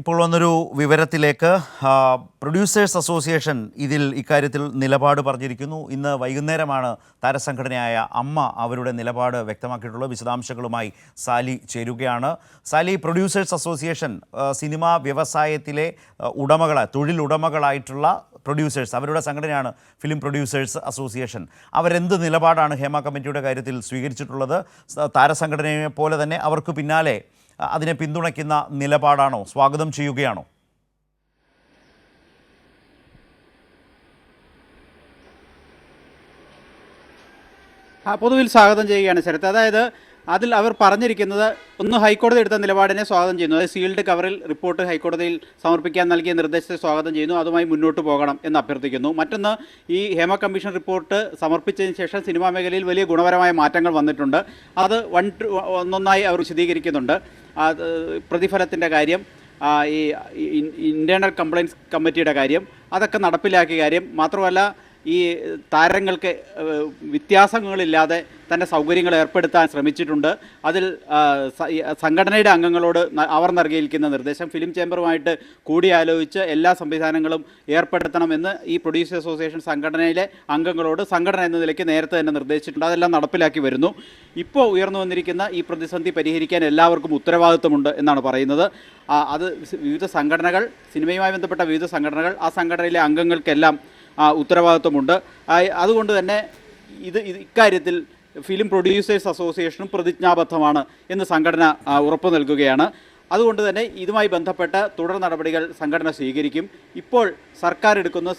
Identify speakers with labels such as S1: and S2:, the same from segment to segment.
S1: ഇപ്പോൾ വന്നൊരു വിവരത്തിലേക്ക് producers association ഇതിൽ ഇക്കാര്യത്തിൽ നിലപാട് പറഞ്ഞിരിക്കുന്നു. ഇന്ന് വൈകുന്നേരമാണ് താരസംഘടനയായ അമ്മ അവരുടെ നിലപാട് വ്യക്തമാക്കിയിട്ടുള്ളത്. വിശദാംശങ്ങളുമായി സാലി ചേരുകയാണ്. സാലി പ്രൊഡ്യൂസേഴ്സ് അസോസിയേഷൻ സിനിമാ വ്യവസായത്തിലെ ഉടമകളെ തൊഴിലുടമകളായിട്ടുള്ള പ്രൊഡ്യൂസേഴ്സ് അവരുടെ സംഘടനയാണ് ഫിലിം പ്രൊഡ്യൂസേഴ്സ് അസോസിയേഷൻ അവരെന്ത് നിലപാടാണ് ഹേമ കമ്മിറ്റിയുടെ കാര്യത്തിൽ സ്വീകരിച്ചിട്ടുള്ളത്? താരസംഘടനയെ പോലെ തന്നെ അവർക്ക് പിന്നാലെ അതിനെ പിന്തുണയ്ക്കുന്ന നിലപാടാണോ? സ്വാഗതം ചെയ്യുകയാണോ?
S2: പൊതുവിൽ സ്വാഗതം ചെയ്യുകയാണ് ശരത്. അതായത് അതിൽ അവർ പറഞ്ഞിരിക്കുന്നത് ഒന്ന് ഹൈക്കോടതി എടുത്ത നിലപാടിനെ സ്വാഗതം ചെയ്യുന്നു. അതായത് സീൽഡ് കവറിൽ റിപ്പോർട്ട് ഹൈക്കോടതിയിൽ സമർപ്പിക്കാൻ നൽകിയ നിർദ്ദേശത്തെ സ്വാഗതം ചെയ്യുന്നു. അതുമായി മുന്നോട്ട് പോകണം എന്ന് അഭ്യർത്ഥിക്കുന്നു. മറ്റൊന്ന് ഈ ഹേമ കമ്മീഷൻ റിപ്പോർട്ട് സമർപ്പിച്ചതിന് ശേഷം സിനിമാ മേഖലയിൽ വലിയ ഗുണപരമായ മാറ്റങ്ങൾ വന്നിട്ടുണ്ട്. അത് വൺ ഒന്നൊന്നായി അവർ വിശദീകരിക്കുന്നുണ്ട്. പ്രതിഫലത്തിന്റെ കാര്യം ഈ ഇന്റേർണൽ കംപ്ലയിൻസ് കമ്മിറ്റിയുടെ കാര്യം അതൊക്കെ നടപ്പിലാക്കിയ കാര്യം. മാത്രമല്ല ഈ താരങ്ങൾക്ക് വ്യത്യാസങ്ങളില്ലാതെ തന്റെ സൗകര്യങ്ങൾ ഏർപ്പെടുത്താൻ ശ്രമിച്ചിട്ടുണ്ട്. അതിൽ സംഘടനയുടെ അംഗങ്ങളോട് അവർ നൽകിയിരിക്കുന്ന നിർദ്ദേശം ഫിലിം ചേംബറുമായിട്ട് കൂടിയാലോചിച്ച് എല്ലാ സംവിധാനങ്ങളും ഏർപ്പെടുത്തണമെന്ന് ഈ പ്രൊഡ്യൂസർ അസോസിയേഷൻ സംഘടനയിലെ അംഗങ്ങളോട് സംഘടന എന്ന നിലയ്ക്ക് നേരത്തെ തന്നെ നിർദ്ദേശിച്ചിട്ടുണ്ട്. അതെല്ലാം നടപ്പിലാക്കി വരുന്നു. ഇപ്പോൾ ഉയർന്നു വന്നിരിക്കുന്ന ഈ പ്രതിസന്ധി പരിഹരിക്കാൻ എല്ലാവർക്കും ഉത്തരവാദിത്വമുണ്ട് എന്നാണ് പറയുന്നത്. അത് വിവിധ സംഘടനകൾ സിനിമയുമായി ബന്ധപ്പെട്ട വിവിധ സംഘടനകൾ ആ സംഘടനയിലെ അംഗങ്ങൾക്കെല്ലാം ഉത്തരവാദിത്വമുണ്ട്. അതുകൊണ്ട് തന്നെ ഇത് ഇക്കാര്യത്തിൽ ഫിലിം പ്രൊഡ്യൂസേഴ്സ് അസോസിയേഷനും പ്രതിജ്ഞാബദ്ധമാണ് എന്ന് സംഘടന ഉറപ്പു നൽകുകയാണ്. അതുകൊണ്ട് തന്നെ ഇതുമായി ബന്ധപ്പെട്ട തുടർ നടപടികൾ സംഘടന സ്വീകരിക്കും. ഇപ്പോൾ സർക്കാർ എടുക്കുന്ന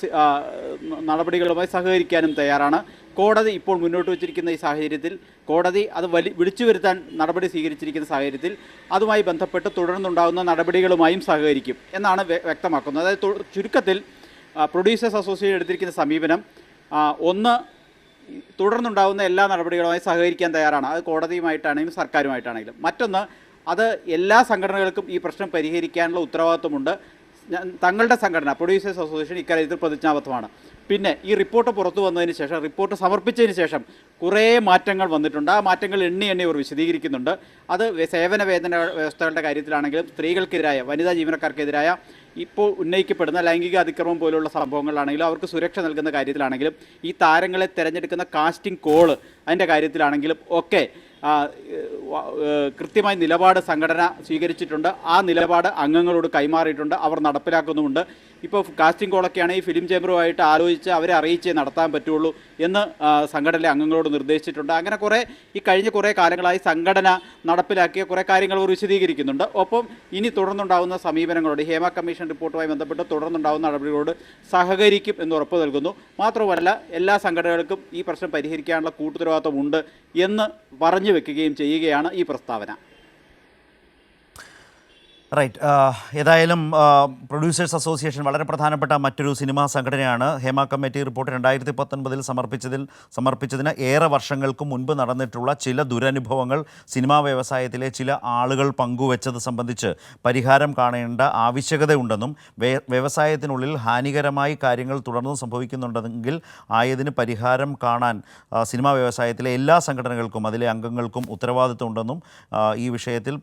S2: നടപടികളുമായി സഹകരിക്കാനും തയ്യാറാണ്. കോടതി ഇപ്പോൾ മുന്നോട്ട് വച്ചിരിക്കുന്ന ഈ സാഹചര്യത്തിൽ കോടതി അത് വലി വിളിച്ചു വരുത്താൻ നടപടി സ്വീകരിച്ചിരിക്കുന്ന സാഹചര്യത്തിൽ അതുമായി ബന്ധപ്പെട്ട് തുടർന്നുണ്ടാകുന്ന നടപടികളുമായും സഹകരിക്കും എന്നാണ് വ്യക്തമാക്കുന്നത്. അതായത് ചുരുക്കത്തിൽ പ്രൊഡ്യൂസേഴ്സ് അസോസിയേഷൻ എടുത്തിരിക്കുന്ന സമീപനം ഒന്ന് തുടർന്നുണ്ടാകുന്ന എല്ലാ നടപടികളുമായി സഹകരിക്കാൻ തയ്യാറാണ്. അത് കോടതിയുമായിട്ടാണെങ്കിലും സർക്കാരുമായിട്ടാണെങ്കിലും. മറ്റൊന്ന് അത് എല്ലാ സംഘടനകൾക്കും ഈ പ്രശ്നം പരിഹരിക്കാനുള്ള ഉത്തരവാദിത്വമുണ്ട്. തങ്ങളുടെ സംഘടന പ്രൊഡ്യൂസേഴ്സ് അസോസിയേഷൻ ഇക്കാര്യത്തിൽ പ്രതിജ്ഞാബദ്ധമാണ്. പിന്നെ ഈ റിപ്പോർട്ട് പുറത്തു വന്നതിന് ശേഷം റിപ്പോർട്ട് സമർപ്പിച്ചതിന് ശേഷം കുറേ മാറ്റങ്ങൾ വന്നിട്ടുണ്ട്. ആ മാറ്റങ്ങൾ എണ്ണി എണ്ണി അവർ വിശദീകരിക്കുന്നുണ്ട്. അത് സേവന വേതന വ്യവസ്ഥകളുടെ കാര്യത്തിലാണെങ്കിലും സ്ത്രീകൾക്കെതിരായ വനിതാ ജീവനക്കാർക്കെതിരായ ഇപ്പോൾ ഉന്നയിക്കപ്പെടുന്ന ലൈംഗിക അതിക്രമം പോലുള്ള സംഭവങ്ങളാണെങ്കിലും അവർക്ക് സുരക്ഷ നൽകുന്ന കാര്യത്തിലാണെങ്കിലും ഈ താരങ്ങളെ തിരഞ്ഞെടുക്കുന്ന കാസ്റ്റിംഗ് കോൾ അതിന്റെ കാര്യത്തിലാണെങ്കിലും ഒക്കെ കൃത്യമായ നിലപാട് സംഘടന സ്വീകരിച്ചിട്ടുണ്ട്. ആ നിലപാട് അംഗങ്ങളോട് കൈമാറിയിട്ടുണ്ട്. അവർ നടപ്പിലാക്കുന്നുമുണ്ട്. ഇപ്പോൾ കാസ്റ്റിംഗ് കോളൊക്കെയാണ് ഈ ഫിലിം ചേംബറുമായിട്ട് ആലോചിച്ച് അവരെ അറിയിച്ചേ നടത്താൻ പറ്റുള്ളൂ എന്ന് സംഘടനയിലെ അംഗങ്ങളോട് നിർദ്ദേശിച്ചിട്ടുണ്ട്. അങ്ങനെ കുറേ ഈ കഴിഞ്ഞ കുറേ കാലങ്ങളായി സംഘടന നടപ്പിലാക്കിയ കുറേ കാര്യങ്ങൾ അവർ വിശദീകരിക്കുന്നുണ്ട്. ഒപ്പം ഇനി തുടർന്നുണ്ടാകുന്ന സമീപനങ്ങളോട് ഹേമ കമ്മീഷൻ റിപ്പോർട്ടുമായി ബന്ധപ്പെട്ട് തുടർന്നുണ്ടാകുന്ന നടപടികളോട് സഹകരിക്കും എന്ന് ഉറപ്പ് നൽകുന്നു. മാത്രമല്ല എല്ലാ സംഘടനകൾക്കും ഈ പ്രശ്നം പരിഹരിക്കാനുള്ള കൂട്ടുത്തരവാദിത്വമുണ്ട് എന്ന് പറഞ്ഞു വെക്കുകയും ചെയ്യുകയാണ് ഈ പ്രസ്താവന.
S1: റൈറ്റ് ഏതായാലും പ്രൊഡ്യൂസേഴ്സ് അസോസിയേഷൻ വളരെ പ്രധാനപ്പെട്ട മറ്റൊരു സിനിമാ സംഘടനയാണ്. ഹേമ കമ്മിറ്റി റിപ്പോർട്ട് രണ്ടായിരത്തി പത്തൊൻപതിൽ സമർപ്പിച്ചതിൽ സമർപ്പിച്ചതിന് ഏറെ വർഷങ്ങൾക്ക് മുൻപ് നടന്നിട്ടുള്ള ചില ദുരനുഭവങ്ങൾ സിനിമാ വ്യവസായത്തിലെ ചില ആളുകൾ പങ്കുവച്ചത് സംബന്ധിച്ച് പരിഹാരം കാണേണ്ട ആവശ്യകതയുണ്ടെന്നും വ്യവസായത്തിനുള്ളിൽ ഹാനികരമായി കാര്യങ്ങൾ തുടർന്നും സംഭവിക്കുന്നുണ്ടെങ്കിൽ ആയതിന് പരിഹാരം കാണാൻ സിനിമാ വ്യവസായത്തിലെ എല്ലാ സംഘടനകൾക്കും അതിലെ അംഗങ്ങൾക്കും ഉത്തരവാദിത്തമുണ്ടെന്നും ആ, ഈ വിഷയത്തിൽ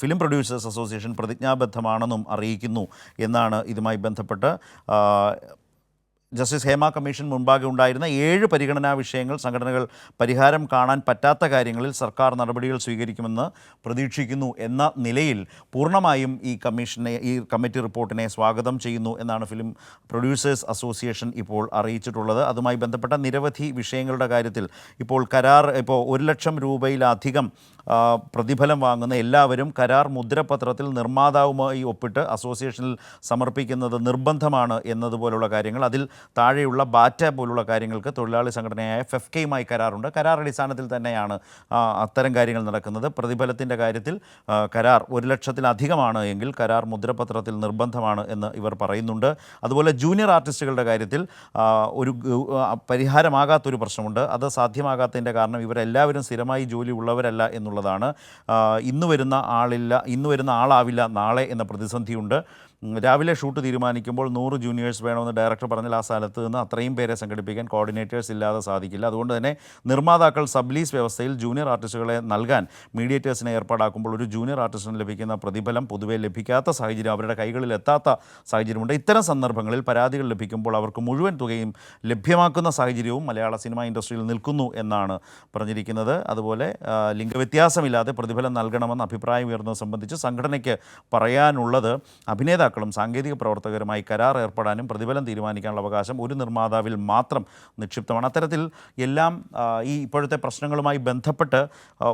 S1: ഫിലിം പ്രൊഡ്യൂസേഴ്സ് അസോസിയേഷൻ പ്രതിജ്ഞാബദ്ധമാണെന്നും അറിയിക്കുന്നു എന്നാണ് ഇതുമായി ബന്ധപ്പെട്ട് ജസ്റ്റിസ് ഹേമ കമ്മീഷൻ മുൻപാകെ ഉണ്ടായിരുന്ന ഏഴ് പരിഗണനാ വിഷയങ്ങൾ സംഘടനകൾ പരിഹാരം കാണാൻ പറ്റാത്ത കാര്യങ്ങളിൽ സർക്കാർ നടപടികൾ സ്വീകരിക്കുമെന്ന് പ്രതീക്ഷിക്കുന്നു എന്ന നിലയിൽ പൂർണമായും ഈ കമ്മീഷനെ ഈ കമ്മിറ്റി റിപ്പോർട്ടിനെ സ്വാഗതം ചെയ്യുന്നു എന്നാണ് ഫിലിം പ്രൊഡ്യൂസേഴ്സ് അസോസിയേഷൻ ഇപ്പോൾ അറിയിച്ചിട്ടുള്ളത്. അതുമായി ബന്ധപ്പെട്ട നിരവധി വിഷയങ്ങളുടെ കാര്യത്തിൽ ഇപ്പോൾ കരാർ ഇപ്പോൾ ഒരു ലക്ഷം രൂപയിലധികം പ്രതിഫലം വാങ്ങുന്ന എല്ലാവരും കരാർ മുദ്രപത്രത്തിൽ നിർമ്മാതാവുമായി ഒപ്പിട്ട് അസോസിയേഷനിൽ സമർപ്പിക്കുന്നത് നിർബന്ധമാണ് എന്നതുപോലുള്ള കാര്യങ്ങൾ അതിൽ താഴെയുള്ള ബാറ്റ പോലുള്ള കാര്യങ്ങൾക്ക് തൊഴിലാളി സംഘടനയായ ഫെഫ്കയുമായി കരാറുണ്ട്. കരാർ അടിസ്ഥാനത്തിൽ തന്നെയാണ് അത്തരം കാര്യങ്ങൾ നടക്കുന്നത്. പ്രതിഫലത്തിന്റെ കാര്യത്തിൽ കരാർ ഒരു ലക്ഷത്തിലധികമാണ് എങ്കിൽ കരാർ മുദ്രപത്രത്തിൽ നിർബന്ധമാണ് എന്ന് ഇവർ പറയുന്നുണ്ട്. അതുപോലെ ജൂനിയർ ആർട്ടിസ്റ്റുകളുടെ കാര്യത്തിൽ ഒരു പരിഹാരമാകാത്തൊരു പ്രശ്നമുണ്ട്. അത് സാധ്യമാകാത്തതിന്റെ കാരണം ഇവരെല്ലാവരും സ്ഥിരമായി ജോലി ഉള്ളവരല്ല എന്നുള്ളതാണ്. ഇന്ന് വരുന്ന ആളില്ല ഇന്ന് വരുന്ന ആളാവില്ല നാളെ എന്ന പ്രതിസന്ധിയുണ്ട്. രാവിലെ ഷൂട്ട് തീരുമാനിക്കുമ്പോൾ നൂറ് ജൂനിയേഴ്സ് വേണമെന്ന് ഡയറക്ടർ പറഞ്ഞാൽ ആ സ്ഥലത്ത് നിന്ന് അത്രയും പേരെ സംഘടിപ്പിക്കാൻ കോർഡിനേറ്റേഴ്സ് ഇല്ലാതെ സാധിക്കില്ല. അതുകൊണ്ട് തന്നെ നിർമ്മാതാക്കൾ സബ്ലീസ് വ്യവസ്ഥയിൽ ജൂനിയർ ആർട്ടിസ്റ്റുകളെ നൽകാൻ മീഡിയേറ്റേഴ്സിനെ ഏർപ്പാടാക്കുമ്പോൾ ഒരു ജൂനിയർ ആർട്ടിസ്റ്റിന് ലഭിക്കുന്ന പ്രതിഫലം പൊതുവെ ലഭിക്കാത്ത സാഹചര്യം അവരുടെ കൈകളിൽ എത്താത്ത സാഹചര്യമുണ്ട്. ഇത്തരം സന്ദർഭങ്ങളിൽ പരാതികൾ ലഭിക്കുമ്പോൾ അവർക്ക് മുഴുവൻ തുകയും ലഭ്യമാക്കുന്ന സാഹചര്യവും മലയാള സിനിമ ഇൻഡസ്ട്രിയിൽ നിൽക്കുന്നു എന്നാണ് പറഞ്ഞിരിക്കുന്നത്. അതുപോലെ ലിംഗവ്യത്യാസമില്ലാതെ പ്രതിഫലം നൽകണമെന്ന് അഭിപ്രായം ഉയർന്നത് സംബന്ധിച്ച് സംഘടനയ്ക്ക് പറയാനുള്ളത് അഭിനേതാക്കളും സാങ്കേതിക പ്രവർത്തകരുമായി കരാർ ഏർപ്പെടാനും പ്രതിഫലം തീരുമാനിക്കാനുള്ള അവകാശം ഒരു നിർമ്മാതാവിൽ മാത്രം നിക്ഷിപ്തമാണ്. അത്തരത്തിൽ എല്ലാം ഈ ഇപ്പോഴത്തെ പ്രശ്നങ്ങളുമായി ബന്ധപ്പെട്ട്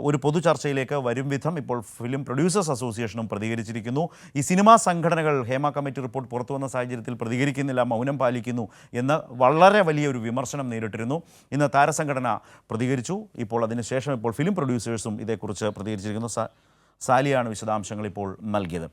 S1: ഒരു പൊതു ചർച്ചയിലേക്ക് വരും വിധം ഇപ്പോൾ ഫിലിം പ്രൊഡ്യൂസേഴ്സ് അസോസിയേഷനും പ്രതികരിച്ചിരിക്കുന്നു. ഈ സിനിമാ സംഘടനകൾ ഹേമ കമ്മിറ്റി റിപ്പോർട്ട് പുറത്തു വന്ന സാഹചര്യത്തിൽ പ്രതികരിക്കുന്നില്ല മൗനം പാലിക്കുന്നു എന്ന് വളരെ വലിയൊരു വിമർശനം നേരിട്ടിരുന്നു. ഇന്ന് താരസംഘടന പ്രതികരിച്ചു. ഇപ്പോൾ അതിനുശേഷം ഇപ്പോൾ ഫിലിം പ്രൊഡ്യൂസേഴ്സും ഇതേക്കുറിച്ച് പ്രതികരിച്ചിരിക്കുന്നു. സാലിയാണ് വിശദാംശങ്ങൾ ഇപ്പോൾ നൽകിയത്.